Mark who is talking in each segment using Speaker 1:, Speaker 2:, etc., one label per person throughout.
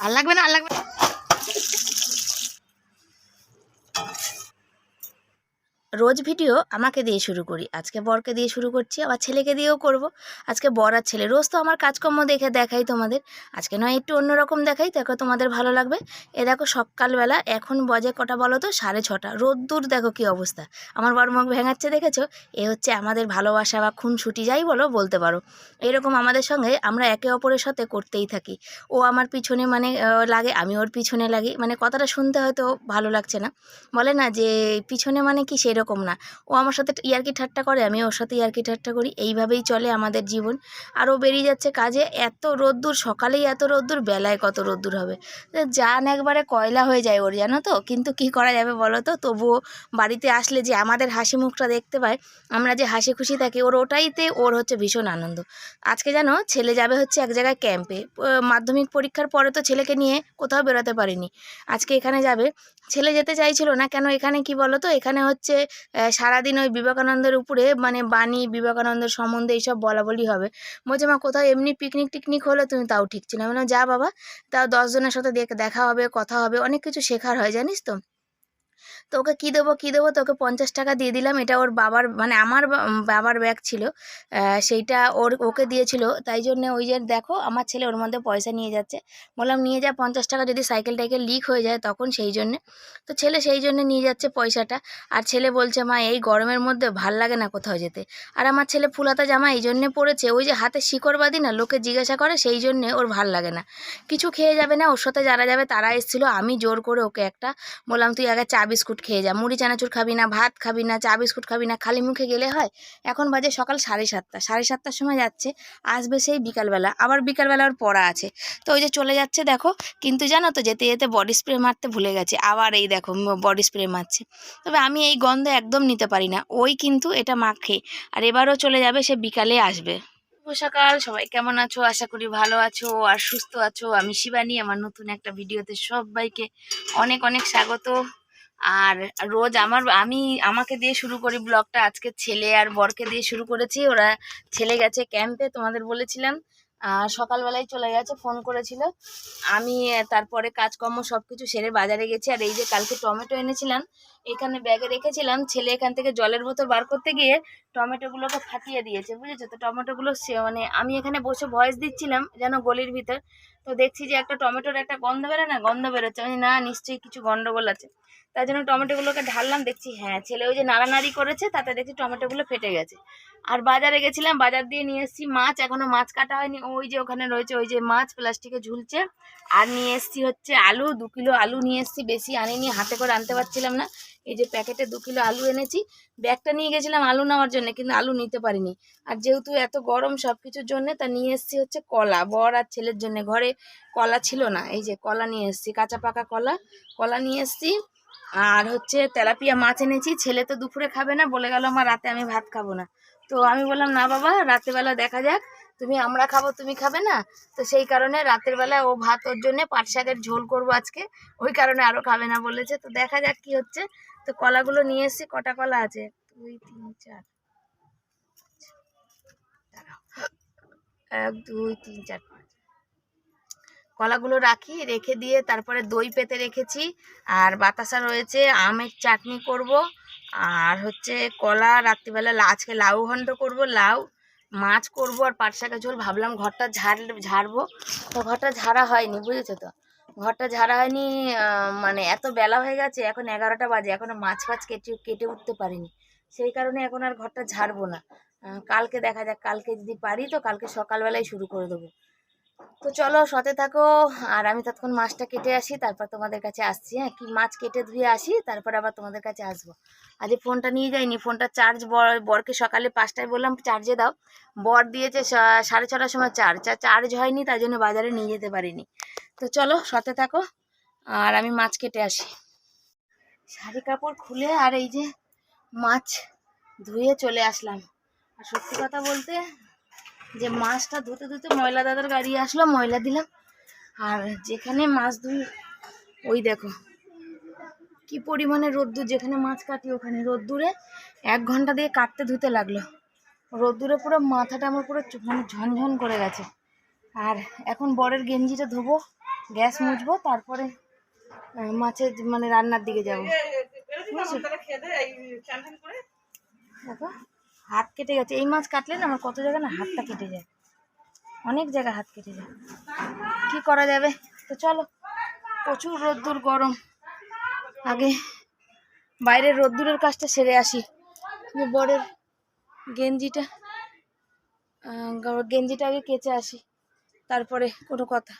Speaker 1: আর লাগবে না আর লাগবে না। রোজ ভিডিও আমাকে দিয়ে শুরু করি। আজকে বরকে দিয়ে শুরু করছি, আবার ছেলেকে দিয়েও করব। আজকে বর আর ছেলে, রোজ তো আমার কাজকর্ম দেখে দেখাই তোমাদের। আজকে নয়, একটু অন্যরকম দেখাই, দেখো তোমাদের ভালো লাগবে। এ দেখো সকালবেলা, এখন বাজে কটা বলো তো? সাড়ে ছটা। রোদ্দুর, দেখো কি অবস্থা। আমার বর মুখ ভেঙাচ্ছে, দেখেছ? এ হচ্ছে আমাদের ভালোবাসা বা খুনসুটি, যাই বলো, বলতে পারো। এরকম আমাদের সঙ্গে আমরা একে অপরের সাথে করতেই থাকি। ও আমার পিছনে মানে লাগে, আমি ওর পিছনে লাগি। মানে কথাটা শুনতে হয়তো ভালো লাগছে না। বলে না যে, পিছনে মানে কি সেরকম না। ও আমার সাথে ইয়ার্কি ঠাট্টা করে আমি ওর সাথে ইয়ার্কি ঠাট্টা করি, এইভাবেই চলে আমাদের জীবন। আর ও বেরিয়ে যাচ্ছে কাজে, এত রোদ্দুর, সকালেই এত রোদ্দুর, বেলায় কত রোদ্দুর হবে। জান একবারে কয়লা হয়ে যায় ওর, জানো তো? কিন্তু কি করা যাবে বলো তো? তবুও বাড়িতে আসলে যে আমাদের হাসি মুখটা দেখতে পায়, আমরা যে হাসি খুশি থাকি, ওর ওটাইতে ওর হচ্ছে ভীষণ আনন্দ। আজকে জানো, ছেলে যাবে হচ্ছে এক জায়গায় ক্যাম্পে মাধ্যমিক পরীক্ষার পরে তো ছেলেকে নিয়ে কোথাও বেরোতে পারিনি। আজকে এখানে যাবে। ছেলে যেতে চাইছিল না, কেন এখানে কি বলো তো? এখানে হচ্ছে সারাদিন ওই বিবেকানন্দের উপরে মানে বাণী বিবেকানন্দের সম্বন্ধে এইসব বলা বলি হবে। বলছে, মা, কোথাও এমনি পিকনিক টিকনিক হলে তুমি তাও ঠিক ছিল। আমি যা বাবা, তাও দশজনের সাথে দেখা হবে, কথা হবে, অনেক কিছু শেখার হয়, জানিস তো? তো ওকে কী দেবো কী দেবো? তোকে পঞ্চাশ টাকা দিয়ে দিলাম। এটা ওর বাবার মানে আমার বাবার ব্যাগ ছিল। সেইটা ওর, ওকে দিয়েছিল। তাই জন্য ওই যে দেখো, আমার ছেলে ওর মধ্যে পয়সা নিয়ে যাচ্ছে। বললাম, নিয়ে যা, পঞ্চাশ টাকা যদি সাইকেল টাইকেল লিক হয়ে যায় তখন সেই জন্যে। তো ছেলে সেই জন্য নিয়ে যাচ্ছে পয়সাটা। আর ছেলে বলছে, মা, এই গরমের মধ্যে ভালো লাগে না কোথাও যেতে। আর আমার ছেলে ফুলাতা জামা এই জন্যে পড়েছে ওই যে হাতে শিকড় বাঁধি না, লোকে জিজ্ঞাসা করে সেই জন্যে ওর ভালো লাগে না। কিছু খেয়ে যাবে না, ওর সাথে যারা যাবে তারা এসেছিল। আমি জোর করে ওকে একটা বললাম, তুই আগে চা বিস্কুট খেয়ে যা। মুড়ি, চানাচুর খাবি না, ভাত খাবি না, চা বিস্কুট খাবি না, খালি মুখে গেলে হয়। এখন বাজে সকাল সাড়ে সাতটা। সাড়ে সাতটার সময় যাচ্ছে, আসবে সেই বিকালবেলা। আবার বিকালবেলা ওর পড়া আছে। তো ওই যে চলে যাচ্ছে, দেখো। কিন্তু জানো তো, যেতে যেতে বডি স্প্রে মারতে ভুলে গেছে। আবার এই দেখো বডি স্প্রে মারছে। তবে আমি এই গন্ধ একদম নিতে পারি না। ওই কিন্তু এটা মাখে। আর এবারও চলে যাবে, সে বিকালে আসবে। সকাল, সবাই কেমন আছো? আশা করি ভালো আছো আর সুস্থ আছো। আমি শিবানী, আমার নতুন একটা ভিডিওতে সবাইকে অনেক অনেক স্বাগত। আর রোজ আমার, আমি আমাকে দিয়ে শুরু করি ব্লগটা। আজকে ছেলে আর বরকে দিয়ে শুরু করেছি। ওরা ছেলে গেছে ক্যাম্পে, তোমাদের বলেছিলাম। সকালবেলায় চলে গেছে, ফোন করেছিল। আমি তারপরে কাজকর্ম সব কিছু সেরে বাজারে গেছি। আর এই যে কালকে টমেটো এনেছিলাম, এখানে ব্যাগে রেখেছিলাম। ছেলে এখান থেকে জলের বোতল বার করতে গিয়ে টমেটোগুলোকে ফাটিয়ে দিয়েছে, বুঝেছ? তো টমেটোগুলো সে মানে আমি এখানে বসে ভয়েস দিচ্ছিলাম যেন গলির ভিতর। তো দেখছি যে একটা টমেটোর একটা গন্ধ বেরোয় না, গন্ধ বেরোচ্ছে। আমি না, নিশ্চয়ই কিছু গন্ডগোল আছে। তাই জন্য টমেটোগুলোকে ঢাললাম, দেখছি হ্যাঁ ছেলে ওই যে নাড়ানাড়ি করেছে, তাতে দেখছি টমেটোগুলো ফেটে গেছে। আর বাজারে গেছিলাম, বাজার দিয়ে নিয়ে এসেছি মাছ, এখনও মাছ কাটা হয়নি। ওই যে ওখানে রয়েছে, ওই যে মাছ প্লাস্টিকে ঝুলছে। আর নিয়ে এসেছি হচ্ছে আলু, দু কিলো আলু নিয়ে এসেছি, বেশি আনিনি, হাতে করে আনতে পারছিলাম না। এই যে প্যাকেটে দু কিলো আলু এনেছি, ব্যাগটা নিয়ে গেছিলাম আলু নেওয়ার জন্য, কিন্তু আলু নিতে পারিনি। আর যেহেতু এত গরম সব কিছুর জন্যে, তা নিয়ে এসেছি হচ্ছে কলা। বর আর ছেলের জন্য, ঘরে কলা ছিল না, এই যে কলা নিয়ে এসেছি, কাঁচা পাকা কলা কলা নিয়ে এসেছি। আর হচ্ছে তেলাপিয়া মাছ এনেছি, ছেলে তো দুপুরে খাবে না, বলে গেল, আমার রাতে আমি ভাত খাব না। তো আমি বললাম, না বাবা রাতেরবেলা দেখা যাক। তুমি আমরা খাব, তুমি খাবে না? তো সেই কারণে রাতের বেলা ও ভাত ওর জন্য পাট শাকের ঝোল করব আজকে। ওই কারণে আরও খাবে না বলেছে। তো দেখা যাক কি হচ্ছে। তো কলাগুলো নিয়ে এসেছি, কটা কলা আছে? দুই, তিন, চার। এক, দুই, তিন, চার, পাঁচ। কলাগুলো রাখি, রেখে দিয়ে তারপরে দই পেতে রেখেছি। আর বাতাসা রয়েছে, আমের চাটনি করব। আর হচ্ছে কলা রাত্রিবেলা আজকে লাউ ঘন্ট করব, লাউ। মাছ করব আর পাট শাকের ঝোল ভাবলাম ঘরটা ঝাড়, ঝাড়বো। তো ঘরটা ঝাড়া হয়নি, বুঝেছ তো? ঘরটা ঝাড়া হয়নি মানে এত বেলা হয়ে গেছে, এখন এগারোটা বাজে, এখনও মাছ ফাছ কেটে কেটে উঠতে পারিনি। সেই কারণে এখন আর ঘরটা ঝাড়বো না। কালকে দেখা যাক, কালকে যদি পারি তো কালকে সকালবেলায় শুরু করে দেবো। তো চলো, সাথে থাকো। আর আমি ততক্ষণ মাছটা কেটে আসি, তারপর তোমাদের কাছে আসছি। হ্যাঁ কি মাছ কেটে ধুয়ে আসি, তারপর আবার তোমাদের কাছে আসব। আজ ফোনটা নিয়ে যাইনি, ফোনটা চার্জ বরকে সকালে পাঁচটায় বললাম চার্জে দাও। বর দিয়েছে সাড়ে ছটার সময় চার্জ চার্জ হয়নি তাই জন্য বাজারে নিয়ে যেতে পারিনি। তো চলো, সাথে থাকো। আর আমি মাছ কেটে আসি। শাড়ি কাপড় খুলে আর এই যে মাছ ধুয়ে চলে আসলাম। আর সত্যি কথা বলতে যে মাছটা ধুতে ধুতে ময়লা দাদার গাড়ি আসলো ময়লা দিলাম। আর যেখানে মাছ ধুই ওই দেখো। কি পরিমাণে রোদ্দুর যেখানে মাছ কাটি ওখানে। রোদ্দুরে এক ঘণ্টা দিয়ে কাটতে ধুতে লাগল। রোদ্দুরে পুরো মাথাটা আমার পুরো মানে ঝনঝন করে গেছে। আর এখন বরের গেঞ্জিটা ধোবো গ্যাস মুছবো তারপরে মাছের মানে রান্নার দিকে যাব। দেখো। হাত কেটে গেছে এই মাছ কাটলে না আমার কত জায়গায় না হাতটা কেটে যায়। অনেক জায়গায় হাত কেটে যায়। কি করা যাবে? তো চলো, প্রচুর রোদ্দুর, গরম। আগে বাইরের রোদ্দুরের কাজটা সেরে আসি। বরের গেঞ্জিটা গেঞ্জিটা আগে কেচে আসি। তারপরে কোনো কথা।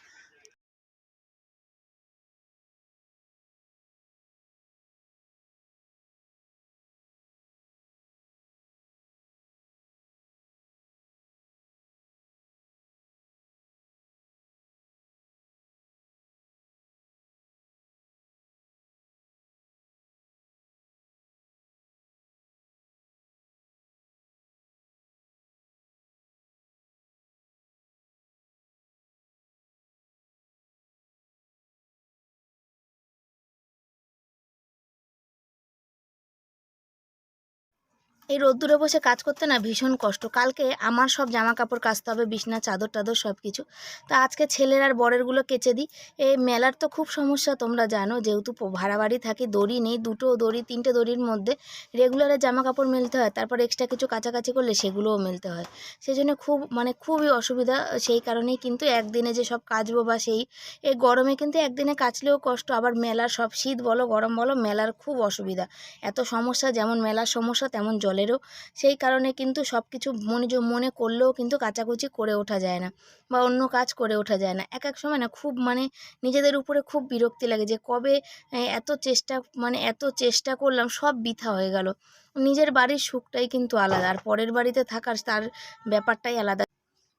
Speaker 1: এই রোদ্দুরে বসে কাজ করতে না ভীষণ কষ্ট। কালকে আমার সব জামা কাপড় কাচতে হবে, বিছনা, চাদর টাদর সব কিছু তা আজকে ছেলের আর বরেরগুলো কেচে দিই। এই মেলার তো খুব সমস্যা, তোমরা জানো, যেহেতু ভাড়া বাড়ি থাকি, দড়ি নেই, দুটো দড়ি, তিনটে দড়ির মধ্যে রেগুলারে জামা কাপড় মেলতে হয়, তারপর এক্সট্রা কিছু কাছাকাছি করলে সেগুলোও মেলতে হয়। সেই জন্য খুব মানে খুবই অসুবিধা সেই কারণেই কিন্তু একদিনে যে সব কাচবো বা সেই এই গরমে কিন্তু একদিনে কাচলেও কষ্ট, আবার মেলার সব শীত বলো, গরম বলো, মেলার খুব অসুবিধা। এত সমস্যা, যেমন মেলার সমস্যা, তেমন জলেরও সেই কারণে কিন্তু সব কিছু মনে মনে করলেও কিন্তু কাচাকুচি করে ওঠা যায় না বা অন্য কাজ করে ওঠা যায় না। এক এক সময় না খুব মানে নিজেদের উপরে খুব বিরক্তি লাগে যে কবে এত চেষ্টা মানে এত চেষ্টা করলাম সব বৃথা হয়ে গেল। নিজের বাড়ির সুখটাই কিন্তু আলাদা আর পরের বাড়িতে থাকার তার ব্যাপারটাই আলাদা।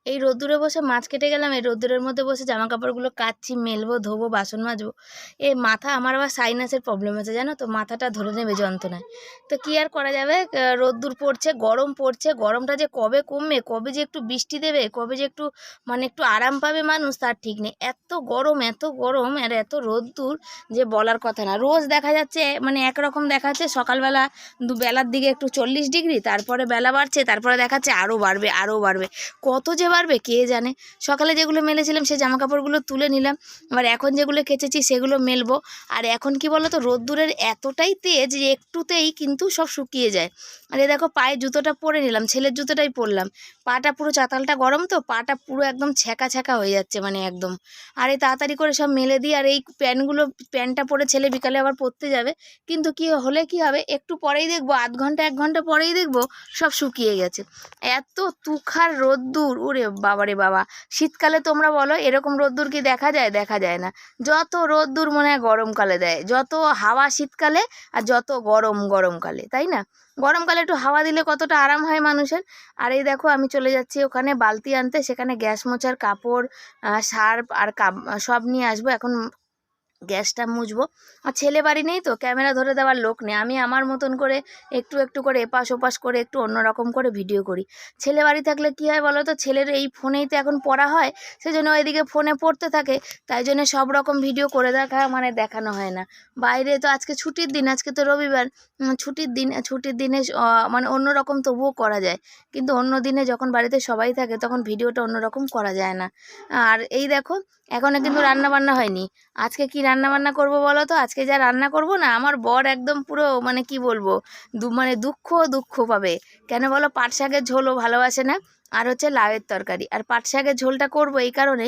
Speaker 1: এই রোদ্দুরে বসে মাছ কেটে গেলাম, এই রোদ্দুরের মধ্যে বসে জামা কাপড়গুলো কাচ্ছি মেলবো, ধোবো, বাসন মাজবো। এ মাথা আমার আবার সাইনাসের প্রবলেম আছে জানো তো? মাথাটা ধরে নেবে যন্ত্রণায়। তো কি আর করা যাবে? রোদ্দুর পড়ছে, গরম পড়ছে, গরমটা যে কবে কমবে, কবে যে একটু বৃষ্টি দেবে, কবে যে একটু মানে একটু আরাম পাবে মানুষ, তার ঠিক নেই। এত গরম এত গরম, আর এত রোদ্দুর যে বলার কথা না। রোজ দেখা যাচ্ছে মানে একরকম দেখাচ্ছে সকালবেলা দু, বেলার দিকে একটু চল্লিশ ডিগ্রি, তারপরে বেলা বাড়ছে, তারপরে দেখাচ্ছে আরও বাড়বে আরও বাড়বে। কত যে বাড়বে কে জানে? সকালে যেগুলো মেলেছিলাম সেই জামা কাপড়গুলো তুলে নিলাম। আবার এখন যেগুলো কেচেছি সেগুলো মেলবো। আর এখন কি বলো তো রোদ্দুরের এতটাই তেজ একটুতেই কিন্তু সব শুকিয়ে যায়। আর এ দেখো পায়ে জুতোটা পরে নিলাম, ছেলের জুতোটাই পরলাম। পাটা পুরো চাতালটা গরম তো, পাটা পুরো একদম ছ্যাঁকা ছ্যাঁকা হয়ে যাচ্ছে মানে একদম। আর এই তাড়াতাড়ি করে সব মেলে দিই, আর এই প্যান্টগুলো প্যান্টটা পরে ছেলে বিকালে আবার পরতে যাবে। কিন্তু কি হলে কি হবে, একটু পরেই দেখব, আধ ঘণ্টা, এক ঘণ্টা পরেই দেখব সব শুকিয়ে গেছে। এত তুখার রোদ্দুর, ওরে বাবারে বাবা। শীতকালে তোমরা বলো, এরকম রোদ্দুর কি দেখা যায়? দেখা যায় না। যত রোদ্দুর মনে হয় গরমকালে দেয়, যত হাওয়া শীতকালে আর যত গরম গরমকালে, তাই না? গরমকালে একটু হাওয়া দিলে কতটা আরাম হয় মানুষের। আর এই দেখো, আমি চলে যাচ্ছি ওখানে বালতি আনতে। সেখানে গ্যাস মোছার কাপড় সার্প আর সব নিয়ে আসব। এখন গ্যাসটা মুছবো। আর ছেলে বাড়ি নেই তো, ক্যামেরা ধরে দেওয়ার লোক নেই। আমি আমার মতন করে একটু একটু করে এপাশ ওপাশ করে একটু অন্যরকম করে ভিডিও করি। ছেলে বাড়ি থাকলে কী হয় বলো তো, ছেলের এই ফোনেই তো এখন পড়া হয়, সেজন্য ওইদিকে ফোনে পড়তে থাকে। তাই জন্য সব রকম ভিডিও করে দেখা মানে দেখানো হয় না। বাইরে তো আজকে ছুটির দিন, আজকে তো রবিবার। ছুটির দিন, ছুটির দিনে মানে অন্যরকম তবুও করা যায়। কিন্তু অন্য দিনে যখন বাড়িতে সবাই থাকে, তখন ভিডিওটা অন্যরকম করা যায় না। আর এই দেখো এখনও কিন্তু রান্না বান্না হয়নি। আজকে কি রান্না বান্না করব বলো তো? আজকে যা রান্না করব না, আমার বর একদম পুরো মানে কি বলব? দু মানে দুঃখ দুঃখ পাবে। কেন বলো? পাট শাকের ঝোলও ভালোবাসে না? আর হচ্ছে লাউয়ের তরকারি। আর পাট শাকের ঝোলটা করব এই কারণে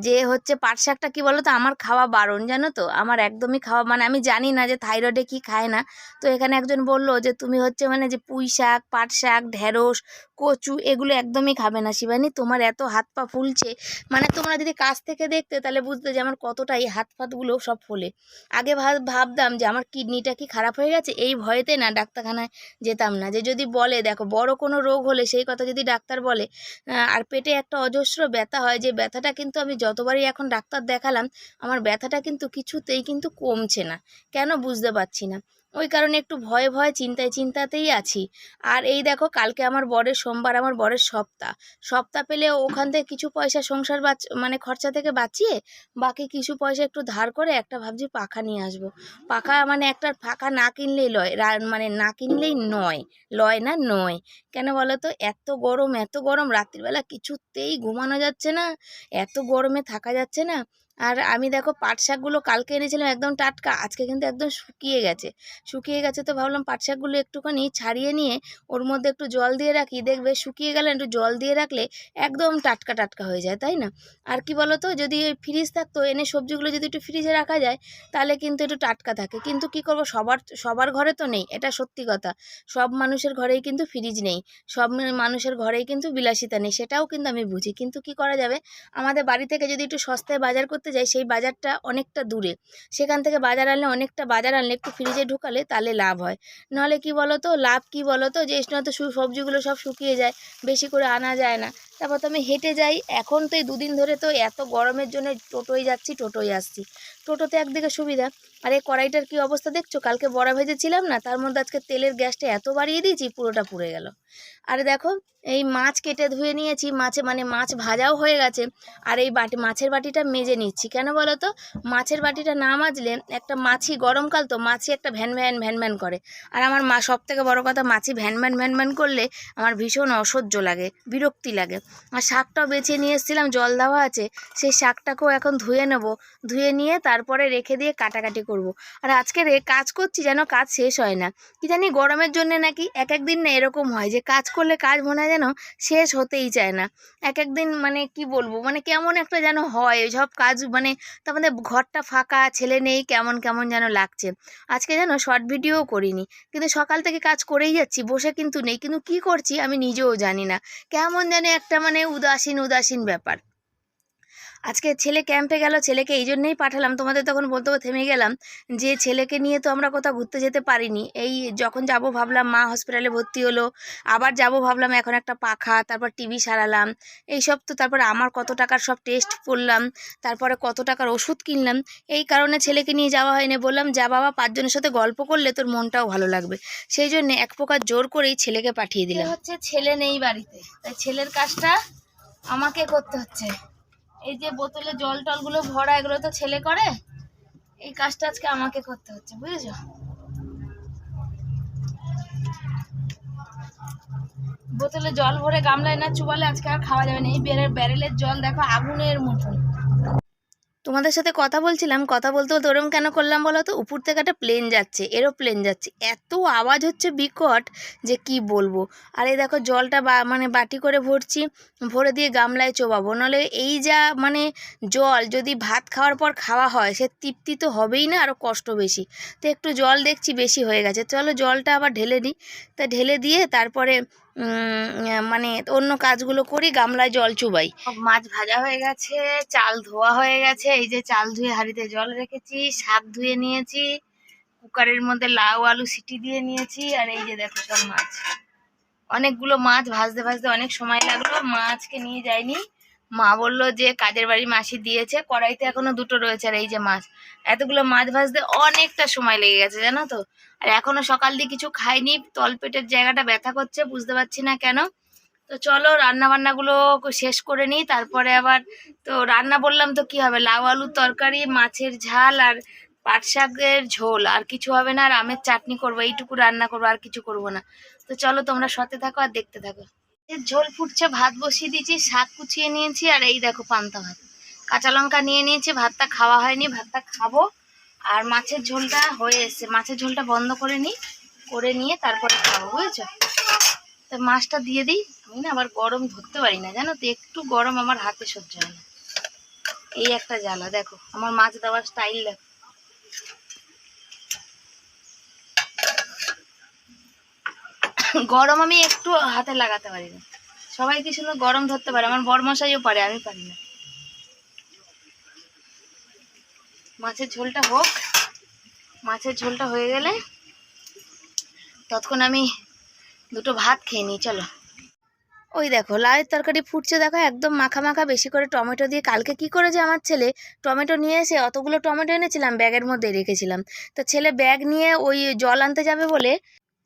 Speaker 1: যে হচ্ছে পাট শাকটা কী বলো তো আমার খাওয়া বারণ, জানো তো? আমার একদমই খাওয়া মানে আমি জানি না যে থাইরয়েডে কি খায় না। তো এখানে একজন বলল যে, তুমি হচ্ছে মানে যে পুঁই শাক, পাট শাক, ঢেঁড়স, কচু, এগুলো একদমই খাবে না শিবানী। তোমার এত হাত পা ফুলছে। মানে তোমরা যদি কাছ থেকে দেখতে তাহলে বুঝতে যে আমার কতটা এই হাত পাতগুলো সব ফোলে। আগে ভাব- ভাবতাম যে আমার কিডনিটা কি খারাপ হয়ে গেছে? এই ভয়েতে না ডাক্তারখানায় যেতাম না। যে যদি বলে, দেখো, বড় কোনো রোগ হলে সেই কথা যদি ডাক্তার বলে আর পেটে একটা অজস্র ব্যথা হয়, যে ব্যথাটা কিন্তু আমি যতবারই এখন ডাক্তার দেখালাম, আমার ব্যথাটা কিন্তু কিছুতেই কিন্তু কমছে না। কেন বুঝতে পারছি না? ওই কারণে একটু ভয়ে ভয়ে চিন্তায় চিন্তাতেই আছি। আর এই দেখো, কালকে আমার বরের সোমবার, আমার বরের সপ্তাহ। সপ্তাহ পেলে ওখান থেকে কিছু পয়সা সংসার বাঁচ মানে খরচা থেকে বাঁচিয়ে বাকি কিছু পয়সা একটু ধার করে একটা ভাবছি পাখা নিয়ে আসব। পাখা মানে একটা পাখা না কিনলেই লয় মানে না কিনলেই নয়, লয় না নয়। কেন বলো তো এত গরম এত গরম, রাত্রিবেলা কিছুতেই ঘুমানো যাচ্ছে না, এত গরমে থাকা যাচ্ছে না। আর আমি দেখো পাট শাকগুলো কালকে এনেছিলাম একদম টাটকা, আজকে কিন্তু একদম শুকিয়ে গেছে। শুকিয়ে গেছে তো ভাবলাম পাট শাকগুলো একটুখানি ছাড়িয়ে নিয়ে ওর মধ্যে একটু জল দিয়ে রাখি, দেখবে শুকিয়ে গেলে একটু জল দিয়ে রাখলে একদম টাটকা টাটকা হয়ে যায়, তাই না? আর কি বলো তো যদি ফ্রিজ থাকতো, এনে সবজিগুলো যদি একটু ফ্রিজে রাখা যায়, তাহলে কিন্তু একটু টাটকা থাকে। কিন্তু কি করব, সবার সবার ঘরে তো নেই, এটা সত্যি কথা। সব মানুষের ঘরেই কিন্তু ফ্রিজ নেই, সব মানুষের ঘরেই কিন্তু বিলাসিতা নেই, সেটাও কিন্তু আমি বুঝি। কিন্তু কি করা যাবে? আমাদের বাড়ি থেকে যদি একটু সস্তায় বাজার করতে যাই, সেই বাজারটা অনেকটা দূরে। সেখান থেকে বাজার আনলে, অনেকটা বাজার আনলে, একটু ফ্রিজে ঢুকালে তাহলে লাভ হয়। নাহলে কি বলো তো লাভ কি বলো তো যে তো সবজিগুলো সব শুকিয়ে যায়, বেশি করে আনা যায় না। তারপর তো আমি হেঁটে যাই, এখন তো এই দুদিন ধরে তো এত গরমের জন্য টোটোয় যাচ্ছি, টোটোয় আসছি। টোটোতে একদিকে সুবিধা, আর এই কড়াইটার কি অবস্থা দেখছ? কালকে বড়া ভেজেছিলাম না, তার মধ্যে আজকে তেলের গ্যাসটা এত বাড়িয়ে দিয়েছি, পুরোটা পুড়ে গেল। আর দেখো, এই মাছ কেটে ধুয়ে নিয়েছি, মাছে মানে মাছ ভাজাও হয়ে গেছে। আর এই বাটি, মাছের বাটিটা মেজে নিচ্ছি। কেন বলো তো মাছের বাটিটা না মাজলে একটা মাছি গরমকাল তো, মাছি একটা ভ্যান ভ্যান ভ্যান ভ্যান করে। আর আমার মা সব থেকে বড়ো কথা, মাছি ভ্যান ভ্যান ভ্যান ভ্যান করলে আমার ভীষণ অসহ্য লাগে, বিরক্তি লাগে। আর শাকটাও বেছে নিয়ে এসেছিলাম, জল দেওয়া আছে, সেই শাকটাকেও এখন ধুয়ে নেব। ধুয়ে নিয়ে তারপরে রেখে দিয়ে কাটাকাটি করব। আর আজকে কাজ করছি যেন কাজ শেষ হয় না। কি জানি গরমের জন্য নাকি এক এক দিন না এরকম হয় যে কাজ করলে কাজ মনে হয় যেন শেষ হতেই চায় না। এক একদিন মানে কি বলব? মানে কেমন একটা যেন হয়। সব কাজ মানে তো আমাদের ঘরটা ফাঁকা, ছেলে নেই, কেমন কেমন যেন লাগছে। আজকে যেন শর্ট ভিডিও করিনি। কিন্তু সকাল থেকে কাজ করেই যাচ্ছি, বসে কিন্তু নেই। কিন্তু কি করছি আমি নিজেও জানি না। কেমন যেন একটা মানে উদাসীন উদাসীন ব্যাপার। আজকে ছেলে ক্যাম্পে গেল ছেলেকে এই জন্যেই পাঠালাম। তোমাদের তখন বলতে থেমে গেলাম যে ছেলেকে নিয়ে তো আমরা কোথাও ঘুরতে যেতে পারিনি। এই যখন যাব ভাবলাম মা হসপিটালে ভর্তি হলো আবার যাব ভাবলাম এখন একটা পাখা তারপর টিভি সারালাম। এইসব তো তারপর আমার কত টাকার সব টেস্ট করলাম তারপরে কত টাকার ওষুধ কিনলাম। এই কারণে ছেলেকে নিয়ে যাওয়া হয়নি। বললাম যা বাবা পাঁচজনের সাথে গল্প করলে তোর মনটাও ভালো লাগবে। সেই জন্য এক প্রকার জোর করেই ছেলেকে পাঠিয়ে দিলাম। হচ্ছে ছেলে নেই বাড়িতে। তাই ছেলের কাজটা আমাকে করতে হচ্ছে। এই যে বোতলে জল টলগুলো ভরা, এগুলো তো ছেলে করে। এই কাজটা আজকে আমাকে করতে হচ্ছে, বুঝেছ? বোতলে জল ভরে গামলায় না চুবালে আজকে আর খাওয়া যাবে না। এই ব্যারেল ব্যারেলের জল দেখো, আগুনের মতন। তোমাদের সাথে কথা বলছিলাম, কথা বলতে বলতে ওরম কেন করলাম বলো তো? উপর থেকে একটা প্লেন যাচ্ছে এরোপ্লেন যাচ্ছে। এত আওয়াজ হচ্ছে বিকট যে কি বলব? আর এই দেখো জলটা বা মানে বাটি করে ভরছি, ভরে দিয়ে গামলায় চোবাবো। নাহলে এই যা মানে জল, যদি ভাত খাওয়ার পর খাওয়া হয়, সে তৃপ্তি তো হবেই না আরও কষ্ট বেশি। তো একটু জল দেখছি বেশি হয়ে গেছে। চলো জলটা আবার ঢেলে নিই তা ঢেলে দিয়ে তারপরে মানে অন্য কাজগুলো করি, গামলায় জল চুবাই। মাছ ভাজা হয়ে গেছে, চাল ধোয়া হয়ে গেছে, এই যে চাল ধুয়ে হাড়িতে জল রেখেছি, শাক ধুয়ে নিয়েছি, কুকারের মধ্যে লাউ, আলু, সিটি দিয়ে নিয়েছি, আর এই যে দেখো সব মাছ। অনেকগুলো মাছ ভাজতে ভাজতে অনেক সময় লাগল, মাছকে নিয়ে যায়নি মা বলল যে কাজের বাড়ি মাসি দিয়েছে? কড়াইতে এখনও দুটো রয়েছে আর এই যে মাছ। এতগুলো মাছ ভাজতে অনেকটা সময় লেগে গেছে, জানো তো? আর এখনও সকাল দিয়ে কিছু খাইনি, তলপেটের জায়গাটা ব্যথা করছে, বুঝতে পারছি না কেন। তো চলো রান্না বান্নাগুলো শেষ করে নিই, তারপরে আবার তো রান্না বললাম তো কি হবে? লাউ আলুর তরকারি, মাছের ঝাল আর পাট শাকের ঝোল। আর কিছু হবে না, আর আমের চাটনি করব, এইটুকু রান্না করব, আর কিছু করব না। তো চলো, তোমরা সতে থাকো আর দেখতে থাকো। ঝোল ফুটছে, ভাত বসিয়ে দিয়েছি, শাক কুচিয়ে নিয়েছি, আর এই দেখো পান্তা ভাত। কাঁচা লঙ্কা নিয়ে নিয়েছি, ভাতটা খাওয়া হয়নি, ভাতটা খাব। আর মাছের ঝোলটা হয়ে এসছে। মাছের ঝোলটা বন্ধ করে নিই, করে নিয়ে তারপরে খাব, বুঝেছ? তো মাছটা দিয়ে দিই। আমি না আবার গরম ধরতে পারি না, জানো তো? একটু গরম আমার হাতে সহ্য হয় না। এই একটা জ্বালা, দেখো। আমার মাছ দেওয়ার স্টাইল দেখো। গরম আমি একটু হাতে লাগাতে পারি না। সবাই কি সুন্দর গরম ধরতে পারে? আমার বরমশাইও পারে, আমি পারি না। মাছের ঝোলটা হোক, মাছের ঝোলটা হয়ে গেলে ততক্ষণ আমি দুটো ভাত খেয়ে নিই, চলো। ওই দেখো, লাউয়ের তরকারি ফুটছে দেখো, একদম মাখা মাখা, বেশি করে টমেটো দিয়ে। কালকে কি করেছে আমার ছেলে? টমেটো নিয়ে এসে অতগুলো টমেটো এনেছিলাম, ব্যাগের মধ্যে রেখেছিলাম। তো ছেলে ব্যাগ নিয়ে ওই জল আনতে যাবে বলে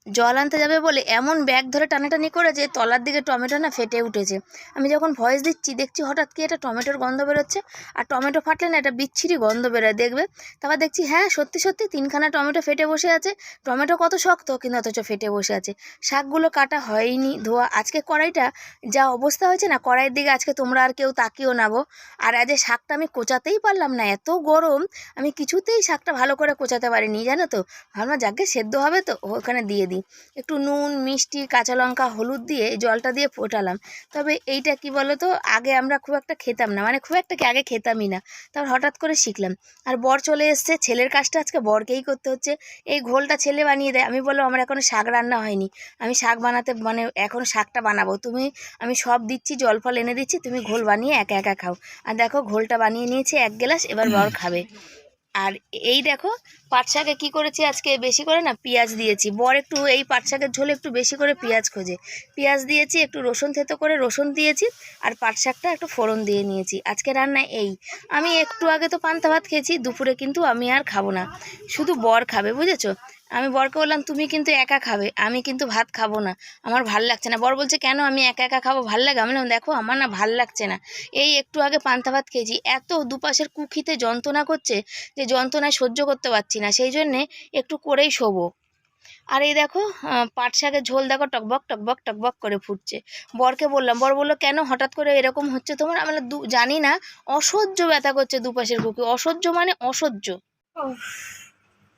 Speaker 1: জল আনতে যাবে বলে এমন ব্যাগ ধরে টানাটানি করেছে তলার দিকে টমেটো না ফেটে উঠেছে। আমি যখন ভয়েস দিচ্ছি, দেখছি হঠাৎ কি এটা টমেটোর গন্ধ বেরোচ্ছে। আর টমেটো ফাটলে না এটা বিচ্ছিরি গন্ধ বেরোয়, দেখবে? তারপর দেখছি হ্যাঁ সত্যি সত্যি, তিনখানা টমেটো ফেটে বসে আছে। টমেটো কত শক্ত, কিন্তু অথচ ফেটে বসে আছে। শাকগুলো কাটা হয়নি, ধোয়া। আজকে কড়াইটা যা অবস্থা হয়েছে না, কড়াইয়ের দিকে আজকে তোমরা আর কেউ তাকিও না গো। আর আজ শাকটা আমি কোচাতেই পারলাম না, এত গরম। আমি কিছুতেই শাকটা ভালো করে কোচাতে পারিনি, জানো তো? ভাবলাম, যাকে সেদ্ধ হবে তো, ওখানে দিয়ে দিই। একটু নুন, মিষ্টি, কাঁচা লঙ্কা, হলুদ দিয়ে জলটা দিয়ে ফোটালাম। তবে এইটা কি বলো তো আগে আমরা খুব একটা খেতাম না। মানে খুব একটা কি আগে খেতামই না। তারপর হঠাৎ করে শিখলাম। আর বর চলে এসছে। ছেলের কাজটা আজকে বরকেই করতে হচ্ছে। এই ঘোলটা ছেলে বানিয়ে দেয়। আমি বললাম, আমার এখনও শাক রান্না হয়নি। আমি শাক বানাতে মানে এখন শাকটা বানাবো। তুমি, আমি সব দিচ্ছি, জল ফল এনে দিচ্ছি। তুমি ঘোল বানিয়ে একা একা খাও। আর দেখো, ঘোলটা বানিয়ে নিয়েছি এক গ্লাস। এবার বর খাবে। আর এই দেখো, পাট শাকে কী করেছি আজকে? বেশি করে না, পেঁয়াজ দিয়েছি। বর একটু এই পাট শাকের ঝোলে একটু বেশি করে পেঁয়াজ খোঁজে। পেঁয়াজ দিয়েছি, একটু রসুন থেতো করে রসুন দিয়েছি আর পাট শাকটা একটু ফোড়ন দিয়ে নিয়েছি। আজকে রান্না এই। আমি একটু আগে তো পান্তা ভাত খেয়েছি, দুপুরে কিন্তু আমি আর খাব না। শুধু বর খাবে, বুঝেছ? আমি বরকে বললাম, তুমি কিন্তু একা খাবে, আমি কিন্তু ভাত খাব না, আমার ভালো লাগছে না। বর বলছে, কেন আমি একা একা খাব, ভালো লাগে? আমি দেখো, আমার না ভালো লাগছে না। এই একটু আগে পান্তা ভাত খেয়েছি, এত দুপাশের কুখিতে যন্ত্রণা করছে যে যন্ত্রণায় সহ্য করতে পারছি না, সেই জন্যে একটু করেই শোবো। আর এই দেখো পাট শাকের ঝোল দেখো, টকবক টকবক টকবক করে ফুটছে। বরকে বললাম, বর বলল, কেন হঠাৎ করে এরকম হচ্ছে তোমার? আমরা জানি না, অসহ্য ব্যথা করছে দুপাশের বুকে অসহ্য মানে অসহ্য।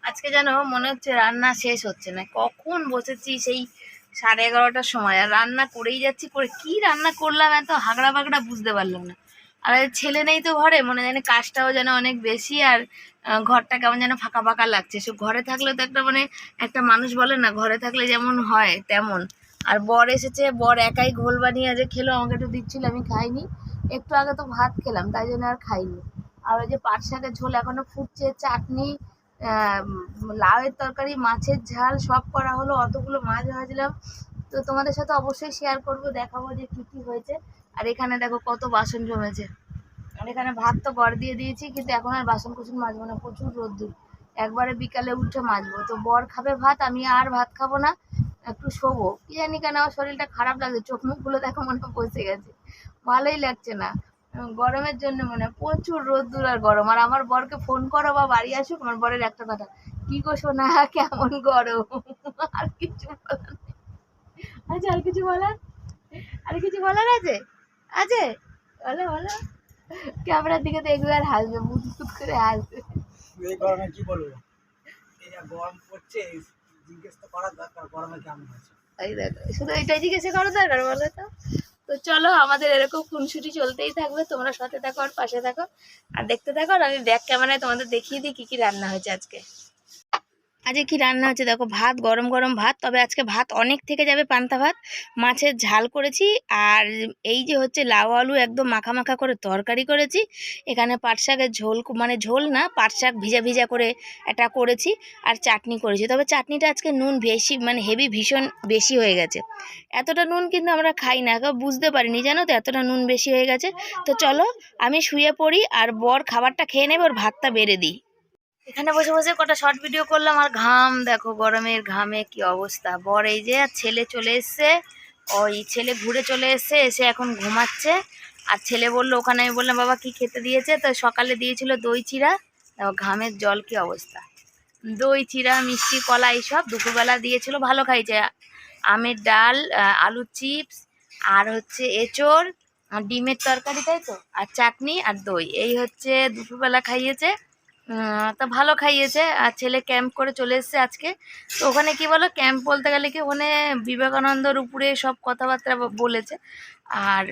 Speaker 1: আজকে যেন মনে হচ্ছে রান্না শেষ হচ্ছে না। কখন বসেছি সেই সাড়ে এগারোটার সময়, আর রান্না করেই যাচ্ছি, করে কি রান্না করলাম এত হাগড়া বাগড়া বুঝতে পারলাম না। আর ছেলে নেই তো ঘরে, মনে জানি কাজটাও যেন অনেক বেশি, আর ঘরটা কেমন যেন ফাঁকা ফাঁকা লাগছে। সে ঘরে থাকলে তো একটা মানে একটা মানুষ বলে না, ঘরে থাকলে যেমন হয়, তেমন। আর বর এসেছে, বর একাই ঘোল বানিয়ে যে খেলো, আমাকে একটু দিচ্ছিল, আমি খাইনি। একটু আগে তো ভাত খেলাম, তাই জন্য আর খাইনি। আর ওই যে পাট শাকের ঝোল এখনও ফুটছে, চাটনি লাউয়ের তরকারি, মাছের ঝাল, সব করা হলো। অতগুলো মাছ ভাজলাম। তো তোমাদের সাথে অবশ্যই শেয়ার করব, দেখাবো যে কী কী হয়েছে। আর এখানে দেখো কত বাসন জমেছে। আর এখানে ভাত তো বর দিয়ে দিয়েছি, কিন্তু এখন আর বাসন কুসন মাজবো না, প্রচুর রোদ্দুর। একবারে বিকালে উঠে মাজবো। তো বর খাবে ভাত, আমি আর ভাত খাব না, একটু শোবো। কি জানি কেন আমার শরীরটা খারাপ লাগছে, চোখ মুখগুলো দেখো মনে হয় বসে গেছে। ভালোই লাগছে না। গরমের জন্য মনে হয় প্রচুর রোদ্দুর আর গরম। আর আমার বরকে ফোন করো বা বাড়ি আসুক আমার বরের একটা কথা কি গো সোনা কেমন গরম? আর কিছু বলার আচ্ছা আর কিছু বলার? আর কিছু বলার আছে? আছে? বলো বলো। ক্যামেরার দিকে দেখবে আর হাসবে মুখ করে হাসবে।
Speaker 2: এই গরমে কি বলব? এই গরম পড়ছে জিজ্ঞেস তো করার দরকার গরমে কেমন আছে?
Speaker 1: এই দেখো শুধু এটাই জিজ্ঞেস করো দরকার বলো তো। তো চলো, আমাদের এরকম খুনসুটি চলতেই থাকবে। তোমরা সাথে থাকো আর পাশে থাকো। আর দেখতে থাকো আর আমি ব্যাক ক্যামেরায় তোমাদের দেখিয়ে দিই কী কী রান্না হয়েছে আজকে। আজকে কি রান্না হচ্ছে? দেখো, ভাত, গরম গরম ভাত। তবে আজকে ভাত অনেক থেকে যাবে পান্তা ভাত। মাছের ঝাল করেছি। আর এই যে হচ্ছে লাউ, আলু একদম মাখা মাখা করে তরকারি করেছি। এখানে পাট শাকের ঝোল মানে ঝোল না, পাট শাক ভিজা ভিজা করে এটা করেছি আর চাটনি করেছি। তবে চাটনিটা আজকে নুন বেশি মানে হেভি ভীষণ বেশি হয়ে গেছে। এতটা নুন কিন্তু আমরা খাই না বুঝতে পারিনি। জানো তো, এতটা নুন বেশি হয়ে গেছে। তো চলো, আমি শুয়ে পড়ি আর বর খাবারটা খেয়ে নেবে, ওর ভাতটা বেড়ে দিই। এখানে বসে বসে কটা শর্ট ভিডিও করলাম আর ঘাম, দেখো গরমের ঘামে কি অবস্থা। বর এই যে ছেলে চলে এসছে, ওই ছেলে ঘুরে চলে এসছে, এসে এখন ঘুমাচ্ছে। আর ছেলে বলল, ওখানে আমি বললাম, বাবা, কি খেতে দিয়েছে? তো সকালে দিয়েছিল দই চিরা ঘামের জল কি অবস্থা। দই চিরা মিষ্টি, কলা এইসব দুপুরবেলা দিয়েছিল, ভালো খাইছে। আমের ডাল আলুর চিপস, আর হচ্ছে এঁচড় ডিমের তরকারি, তাই তো? আর চাটনি আর দই। এই হচ্ছে দুপুরবেলা খাইয়েছে। তা ভালো খাইয়েছে। আর ছেলে ক্যাম্প করে চলে এসেছে আজকে। তো ওখানে কি বলো ক্যাম্প বলতে গেলে কি ওখানে বিবেকানন্দর উপরে সব কথাবার্তা বলেছে। আর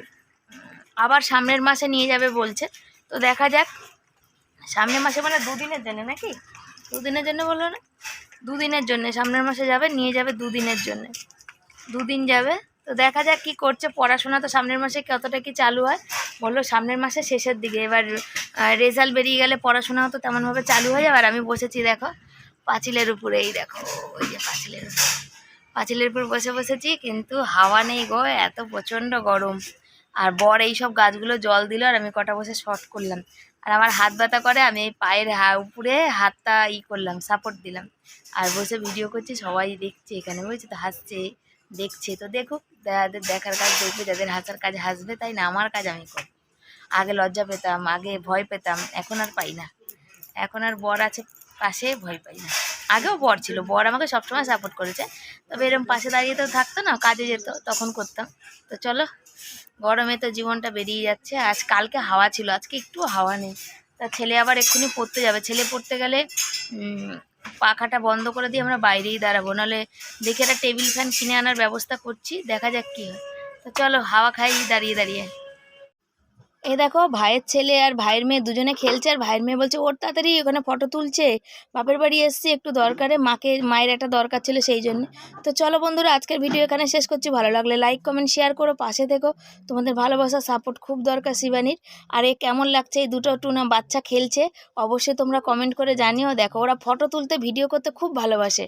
Speaker 1: আবার সামনের মাসে নিয়ে যাবে বলছে। তো দেখা যাক, সামনের মাসে মানে দুদিনের জন্য নাকি? দুদিনের জন্য বলল না? দুদিনের জন্য, সামনের মাসে যাবে, নিয়ে যাবে দুদিনের জন্য। দুদিন যাবে তো দেখা যাক কি করছে। পড়াশোনা তো সামনের মাসে কতটা কি চালু হয়। বলল সামনের মাসে শেষের দিকে। এবার রেজাল্ট বেরিয়ে গেলে পড়াশোনাও তো তেমনভাবে চালু হয়ে যাবে। আর আমি বসেছি দেখো, পাঁচিলের উপরে এই দেখো, ওই যে পাঁচিলের উপরে। পাঁচিলের উপর বসে বসেছি, কিন্তু হাওয়া নেই গো, এত প্রচণ্ড গরম। আর বর এই সব গাছগুলো জল দিল আর আমি কটা বসে শর্ট করলাম। আর আমার হাত ব্যথা করে, আমি এই পায়ের হা, উপরে হাতটা ই করলাম সাপোর্ট দিলাম। আর বসে ভিডিও করছি, সবাই দেখছে এখানে, বুঝছি? তো হাসছে, দেখছে। তো দেখুক যাদের দেখার কাজ দেখবে, যাদের হাসার কাজ হাসবে, তাই না? আমার কাজ আমি করব। আগে লজ্জা পেতাম, আগে ভয় পেতাম, এখন আর পাই না। এখন আর বর আছে পাশে, ভয় পাই না। আগেও বর ছিল, বর আমাকে সবসময় সাপোর্ট করেছে। তবে এরকম পাশে দাঁড়িয়ে তো থাকতো না, কাজে যেত, তখন করতাম। তো চলো, গরমে তো জীবনটা বেরিয়ে যাচ্ছে। আজ কালকে হাওয়া ছিল, আজকে একটু হাওয়া নেই। তা ছেলে আবার এক্ষুনি পড়তে যাবে। ছেলে পড়তে গেলে পাখাটা বন্ধ করে দিয়ে আমরা বাইরেই দাঁড়াবো। নাহলে দেখে একটা টেবিল ফ্যান কিনে আনার ব্যবস্থা করছি, দেখা যাক কি হয়। তো চলো, হাওয়া খাই, দাঁড়িয়ে দাঁড়িয়ে। এই দেখো, ভাইয়ের ছেলে আর ভাইয়ের মেয়ে দুজনে খেলছে, আর ভাইয়ের মেয়ে বলছে, ওর তাড়াতাড়ি ওখানে ফটো তুলছে। বাপের বাড়ি এসছি, একটু দরকারে। মাকে, মায়ের একটা দরকার ছিল সেই জন্য। তো চলো বন্ধুরা, আজকের ভিডিও এখানে শেষ করছি। ভালো লাগলে লাইক কমেন্ট শেয়ার করো, পাশে থেকো। তোমাদের ভালোবাসা সাপোর্ট খুব দরকার শিবানীর। আর এ কেমন লাগছে? এই দুটো টুনা বাচ্চা খেলছে। অবশ্যই তোমরা কমেন্ট করে জানিও। দেখো, ওরা ফটো তুলতে ভিডিও করতে খুব ভালোবাসে।